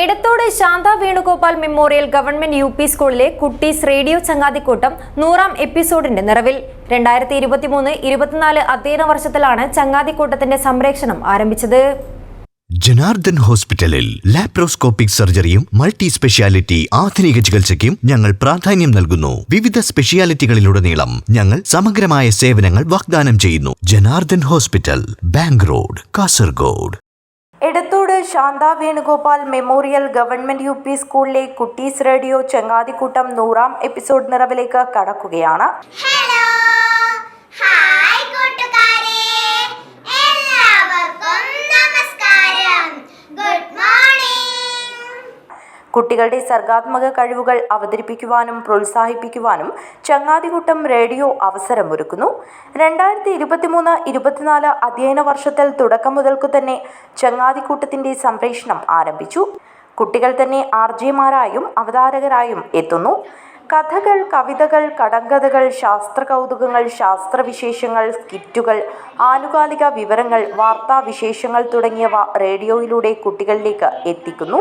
Edathode Shantha Venugopal memorial government U P സ്കൂളിലെ കുട്ടീസ് radio ചങ്ങാതിക്കൂട്ടം നൂറാം എപ്പിസോഡിന്റെ നിറവിൽ. രണ്ടായിരത്തി ഇരുപത്തിമൂന്ന് ഇരുപത്തിനാല് അധ്യയന വർഷത്തിലാണ് ചങ്ങാതിക്കൂട്ടത്തിന്റെ സംരക്ഷണം ആരംഭിച്ചത്. ജനാർദ്ദൻ ഹോസ്പിറ്റലിൽ ലാപ്രോസ്കോപ്പിക് സർജറിയും മൾട്ടി സ്പെഷ്യാലിറ്റി ആധുനിക ചികിത്സയ്ക്കും ഞങ്ങൾ പ്രാധാന്യം നൽകുന്നു. വിവിധ സ്പെഷ്യാലിറ്റികളിലുടനീളം ഞങ്ങൾ സമഗ്രമായ സേവനങ്ങൾ വാഗ്ദാനം ചെയ്യുന്നു. Janardhan hospital bank road Kasaragod. Edathode Shantha Venugopal memorial government U P സ്കൂളിലെ കുട്ടീസ് റേഡിയോ ചങ്ങാതിക്കൂട്ടം നൂറാം എപ്പിസോഡ് നിറവിലേക്ക് കടക്കുകയാണ്. കുട്ടികളുടെ സർഗാത്മക കഴിവുകൾ അവതരിപ്പിക്കുവാനും പ്രോത്സാഹിപ്പിക്കുവാനും ചങ്ങാതികൂട്ടം റേഡിയോ അവസരമൊരുക്കുന്നു. രണ്ടായിരത്തി ഇരുപത്തിമൂന്ന് ഇരുപത്തിനാല് അധ്യയന വർഷത്തിൽ തുടക്കം മുതൽക്കു തന്നെ ചങ്ങാതിക്കൂട്ടത്തിന്റെ സംപ്രേഷണം ആരംഭിച്ചു. കുട്ടികൾ തന്നെ ആർജെമാരായും അവതാരകരായും എത്തുന്നു. കഥകൾ കവിതകൾ കടങ്കഥകൾ ശാസ്ത്ര കൗതുകങ്ങൾ ശാസ്ത്രവിശേഷങ്ങൾ സ്കിറ്റുകൾ ആനുകാലിക വിവരങ്ങൾ വാർത്താവിശേഷങ്ങൾ തുടങ്ങിയവ റേഡിയോയിലൂടെ കുട്ടികളിലേക്ക് എത്തിക്കുന്നു.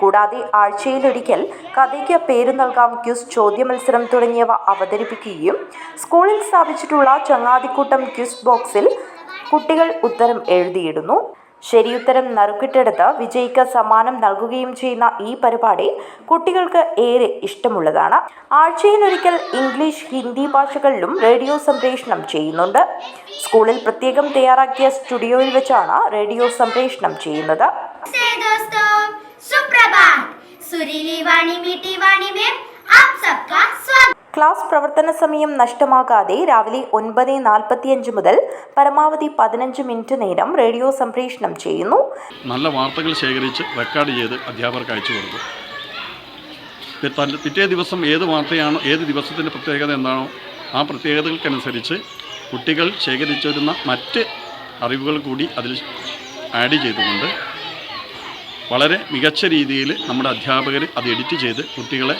കൂടാതെ ആഴ്ചയിലൊരിക്കൽ കഥയ്ക്ക് പേര് നൽകാം ക്യൂസ് ചോദ്യ മത്സരം തുടങ്ങിയവ അവതരിപ്പിക്കുകയും സ്കൂളിൽ സ്ഥാപിച്ചിട്ടുള്ള ചങ്ങാതിക്കൂട്ടം ക്യൂസ് ബോക്സിൽ കുട്ടികൾ ഉത്തരം എഴുതിയിടുന്നു. ശരിയുത്തരം നറുക്കിട്ടെടുത്ത് വിജയിക്ക് സമ്മാനം നൽകുകയും ചെയ്യുന്ന ഈ പരിപാടി കുട്ടികൾക്ക് ഏറെ ഇഷ്ടമുള്ളതാണ്. ആഴ്ചയിലൊരിക്കൽ ഇംഗ്ലീഷ് ഹിന്ദി ഭാഷകളിലും റേഡിയോ സംപ്രേഷണം ചെയ്യുന്നുണ്ട്. സ്കൂളിൽ പ്രത്യേകം തയ്യാറാക്കിയ സ്റ്റുഡിയോയിൽ വെച്ചാണ് റേഡിയോ സംപ്രേഷണം ചെയ്യുന്നത്. ക്ലാസ് പ്രവർത്തന സമയം നഷ്ടമാകാതെ രാവിലെ ഒൻപത് നാൽപ്പത്തിയഞ്ച് മുതൽ പരമാവധി പതിനഞ്ച് മിനിറ്റ് നേരം റേഡിയോ സംപ്രേഷണം ചെയ്യുന്നു. നല്ല വാർത്തകൾ ശേഖരിച്ച് റെക്കോർഡ് ചെയ്ത് അധ്യാപകർക്ക് അയച്ചു കൊടുക്കും പിറ്റേ ദിവസം ഏത് വാർത്തയാണോ ഏത് ദിവസത്തിന്റെ പ്രത്യേകത എന്താണോ ആ പ്രത്യേകതകൾക്കനുസരിച്ച് കുട്ടികൾ ശേഖരിച്ചു വരുന്ന മറ്റ് അറിവുകൾ കൂടി അതിൽ ആഡ് ചെയ്തുകൊണ്ട് വളരെ മികച്ച രീതിയിൽ നമ്മുടെ അധ്യാപകർ അത് എഡിറ്റ് ചെയ്ത് കുട്ടികളെ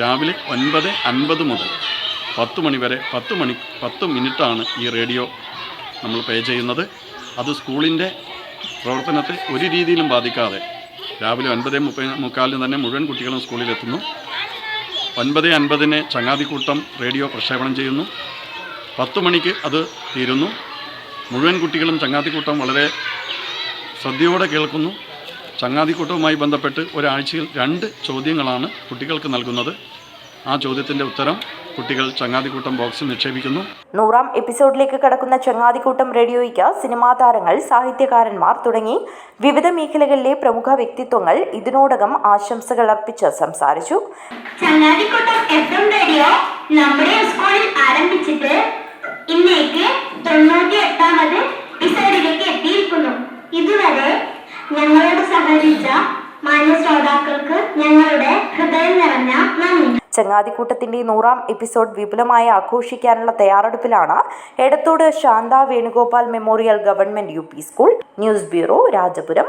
രാവിലെ ഒൻപത് അൻപത് മുതൽ പത്ത് മണി വരെ പത്ത് മണി പത്ത് മിനിറ്റാണ് ഈ റേഡിയോ നമ്മൾ പേ ചെയ്യുന്നത്. അത് സ്കൂളിന്റെ പ്രവർത്തനത്തെ ഒരു രീതിയിലും ബാധിക്കാതെ രാവിലെ ഒൻപത് മുപ്പ മുക്കാലിന് തന്നെ മുഴുവൻ കുട്ടികളും സ്കൂളിലെത്തുന്നു. ഒൻപത് അൻപതിന് ചങ്ങാതിക്കൂട്ടം റേഡിയോ പ്രക്ഷേപണം ചെയ്യുന്നു. പത്ത് മണിക്ക് അത് തീരുന്നു. മുഴുവൻ കുട്ടികളും ചങ്ങാതിക്കൂട്ടം വളരെ ശ്രദ്ധയോടെ കേൾക്കുന്നു. ചങ്ങാതിക്കൂട്ടവുമായി ബന്ധപ്പെട്ട് ഒരാഴ്ചയിൽ രണ്ട് ചോദ്യങ്ങളാണ് കുട്ടികൾക്ക് നൽകുന്നത്. ആ ചോദ്യത്തിന്റെ ഉത്തരം കുട്ടികൾ ചങ്ങാതിക്കൂട്ടം ബോക്സിൽ നിക്ഷേപിക്കുന്നു. നൂറാം എപ്പിസോഡിലേക്ക് കടക്കുന്ന ചങ്ങാതിക്കൂട്ടം റേഡിയോയ്ക്ക് സിനിമാ താരങ്ങൾ സാഹിത്യകാരന്മാർ തുടങ്ങി വിവിധ മേഖലകളിലെ പ്രമുഖ വ്യക്തിത്വങ്ങൾ ഇതിനോടകം ആശംസകൾ അർപ്പിച്ച് സംസാരിച്ചു. ചങ്ങാതിക്കുട്ടം എഫ് എം റേഡിയോ നമ്മുടെ സ്കൂളിൽ ആരംഭിച്ചിട്ട് ഇന്നേക്ക് തൊണ്ണൂറ്റി എട്ടാമത് ഞങ്ങളോട് സഹകരിച്ച മാന്യ ശ്രോതാക്കൾക്ക് ഞങ്ങളുടെ ഹൃദയം നിറഞ്ഞ നന്ദി. ചങ്ങാതിക്കൂട്ടത്തിന്റെ നൂറാം എപ്പിസോഡ് വിപുലമായി ആഘോഷിക്കാനുള്ള തയ്യാറെടുപ്പിലാണ് Edathode Shantha Venugopal memorial government U school news bureau Rajapuram.